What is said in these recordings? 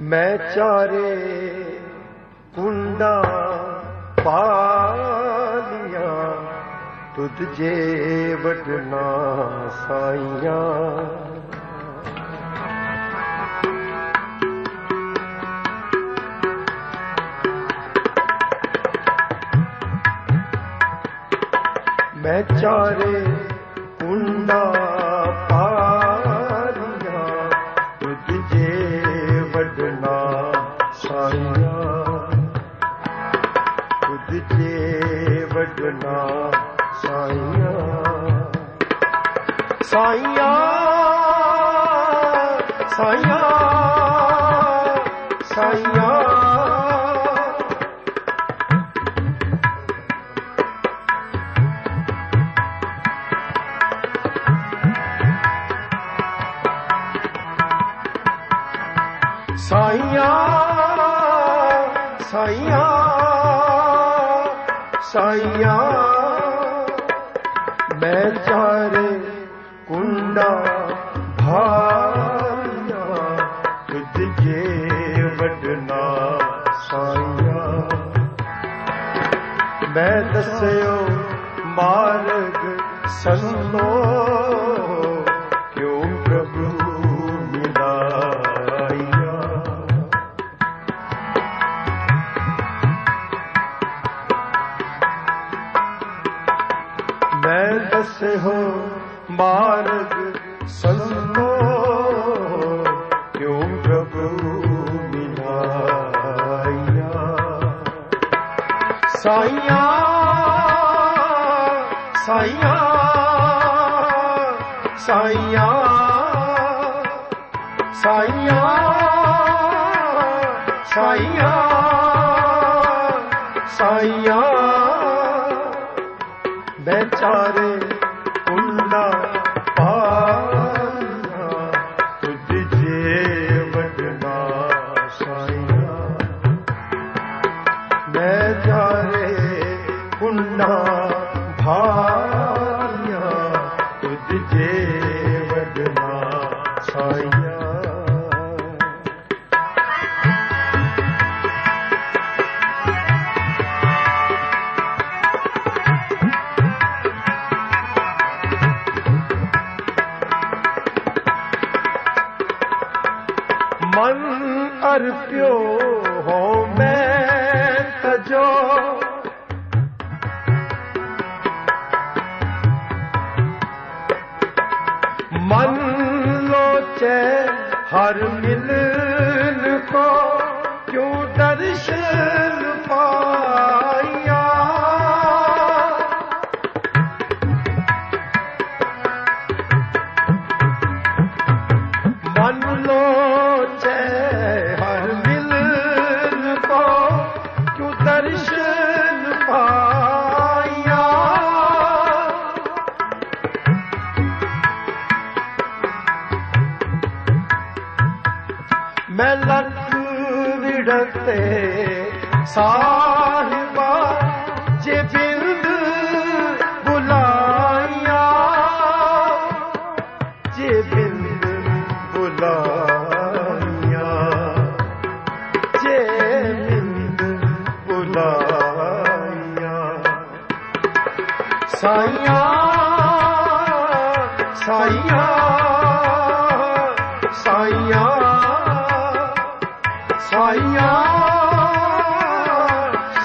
ਮੈਂ ਚਾਰੇ ਕੁੰਡਾ ਪਾ ਤੁਧ ਜੇ ਵਡਨਾ ਸਾਈਆਂ। ਮੈਂ ਚਾਰੇ ਕੁੰਡਾ ਸਾਈਆਂ ਸਾਈਆਂ ਸਾਈਆਂ। ਮੈਂ ਚਾਰੇ ਕੁੰਡਾ ਭਾਈਆਂ ਤੁਝ ਜੇ ਵਡਨਾ ਸਾਈਆਂ। ਮੈਂ ਦੱਸਿਓ ਮਾਰਗ ਸੰਤੋ ਮਾਰਗ ਸੰਤੋ ਕਿਉ ਪ੍ਰਭੂ ਮਿਲਾਇਆ? ਸਾਈਆ ਸਾਈਆ ਸਾਈਆ ਸਾਈਆ ਸਾਈਆ ਸਾਈਆਂ। ਬੇਚਾਰੇ ਸਾਈਆਂ ਲੋਚੈ ਹਰ ਮਿਲਨ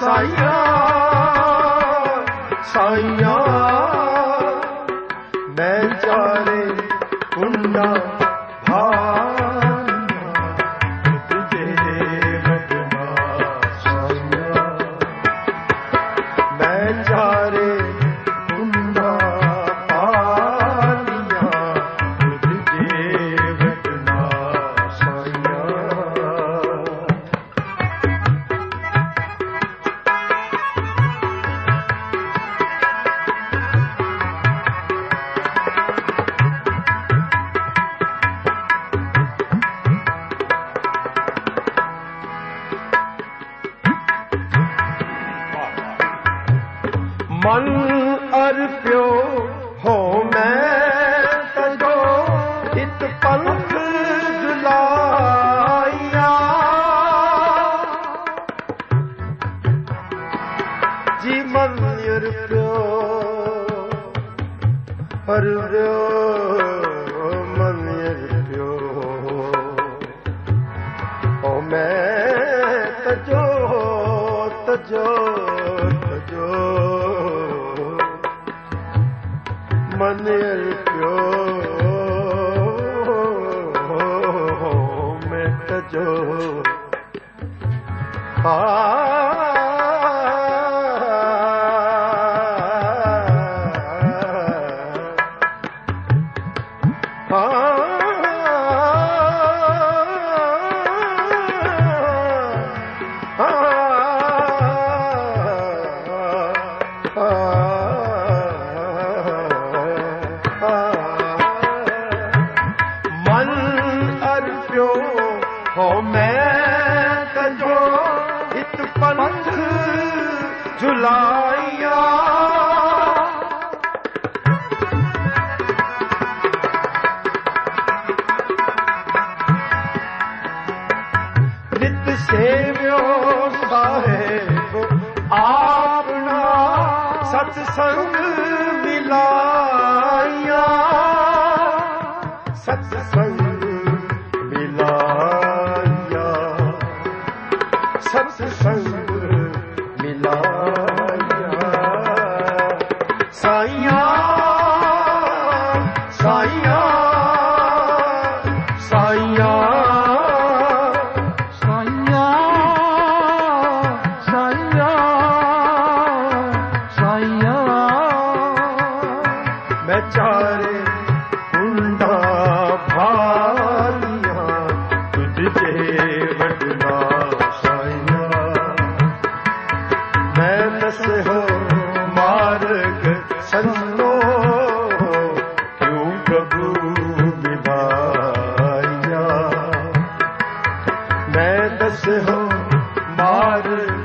ਸਾਈਆਂ ਸਾਈਆਂ। ਮੈਂ ਚਾਰੇ ਕੁੰਡਾ ਮਨ ਅਰਪਿਓ ਹੋ ਮੈਂ ਤਜੋ ਇਤ ਪੰਥ ਜੁਲਾਇਆ ਜੀ ਮਨ ਅਰਪਿਓ ਅਰਪਿਓ ਮਨ ਤਜੋ मिट जो। हा ਝੁਲਾਇਆ ਨਿਤ ਸੇਵਿਓ ਸਾਹਿਬ ਆਪਣਾ ਸਤ ਸੰਗ ਮਿਲਾਇਆ। ਸਤ ਸੰਗ ਮਿਲਾਇਆ ਮੈਂ ਦਸਹੋ ਮਾਰਗ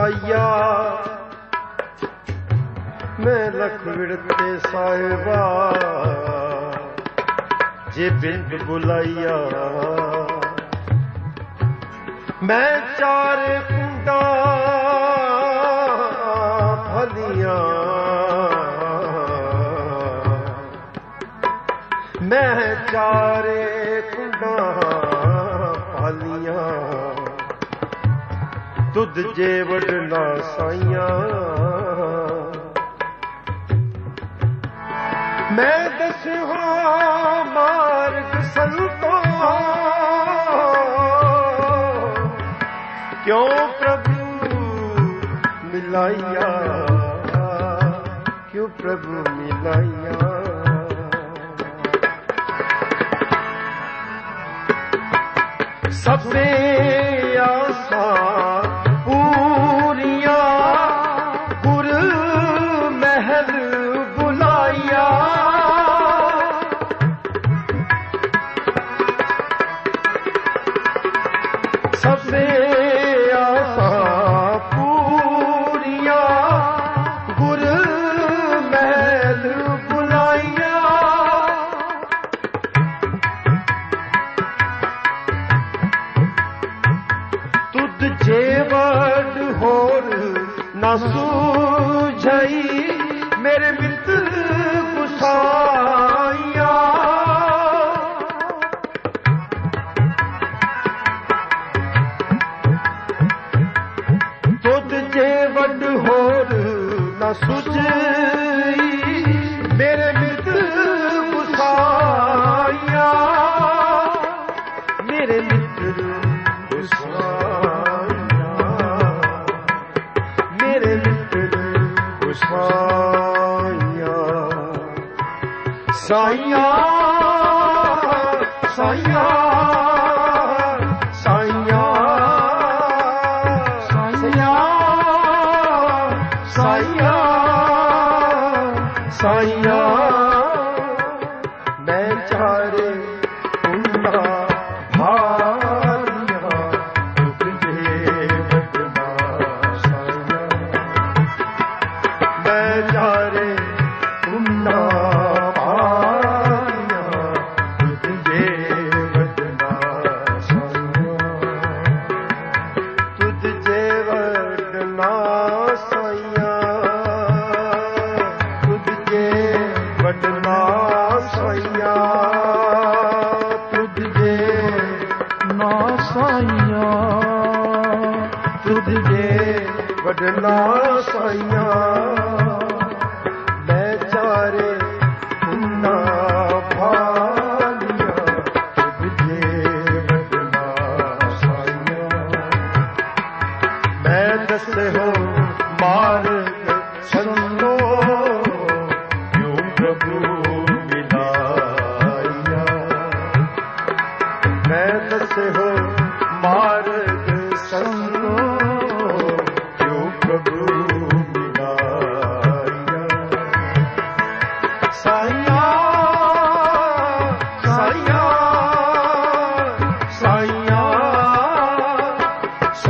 ਦਰਸ਼ਨ ਮੈਂ ਲਖ ਵਿੜਤੇ ਸਾਹਿਬਾ ਜੇ ਬਿੰਦ ਬੁਲਾਈਆ। ਮੈਂ ਚਾਰ ਕੁੰਡਾ ਫਲੀਆਂ। ਮੈਂ ਚਾਰੇ ਤੁਧ ਜੇ ਵਡਨਾ ਸਾਈਆਂ। ਮੈਂ ਦਸਿਆ, ਮਾਰਗ ਸੰਤੋ ਕਿਉਂ ਪ੍ਰਭੂ ਮਿਲਾਇਆ ਕਿਉਂ ਪ੍ਰਭੂ ਮਿਲਾਇਆ ਸਭੇ ਨਾ ਸੂਝਈ ਮੇਰੇ ਮਿੱਤਰ ਗੁਸਾਈਆ ਮੇਰੇ ਮਿੱਤਰ ਗੁਸਾਈਆ ਮੇਰੇ ਮਿੱਤਰ ਗੁਸਾਈਆ ਸਾਇਆ ਸਾਇਆ ਨਾ ਸਾਈਆਂ। ਤੁਧ ਜੇ ਵਡਨਾ ਸਾਈਆਂ।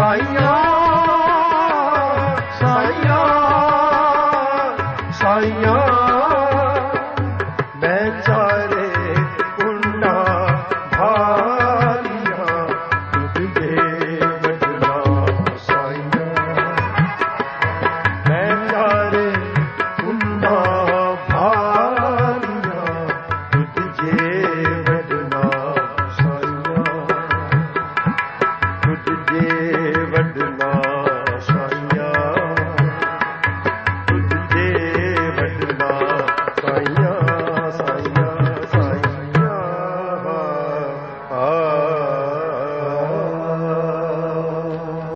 ਸਾਈਆਂ ਸਾਈਆਂ